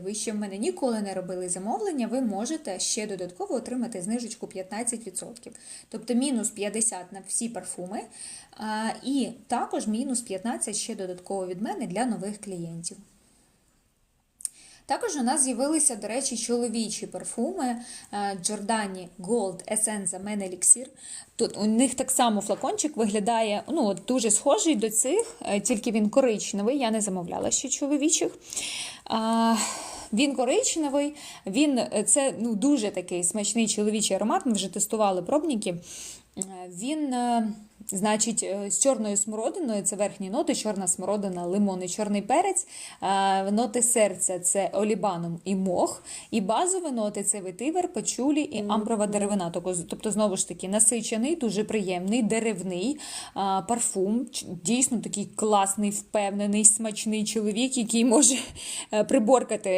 ви ще в мене ніколи не робили замовлення, ви можете ще додатково отримати знижечку 15%. Тобто мінус 50 на всі парфуми, і також мінус 15 ще додатково від мене для нових клієнтів. Також у нас з'явилися, до речі, чоловічі парфуми е, Giordani Gold Essence Men Elixir. Тут у них так само флакончик виглядає ну, дуже схожий до цих, е, тільки він коричневий. Я не замовляла ще чоловічих. Він коричневий, він е, це ну, дуже такий смачний чоловічий аромат. Ми вже тестували пробники. Е, Він, е, значить, з чорною смородиною, це верхні ноти, чорна смородина, лимон і чорний перець. Ноти серця це олібаном і мох. І базові ноти це ветивер, пачулі і амброва деревина. Тобто, Тобто, знову ж таки, насичений, дуже приємний, деревний парфум. Дійсно такий класний, впевнений, смачний чоловік, який може приборкати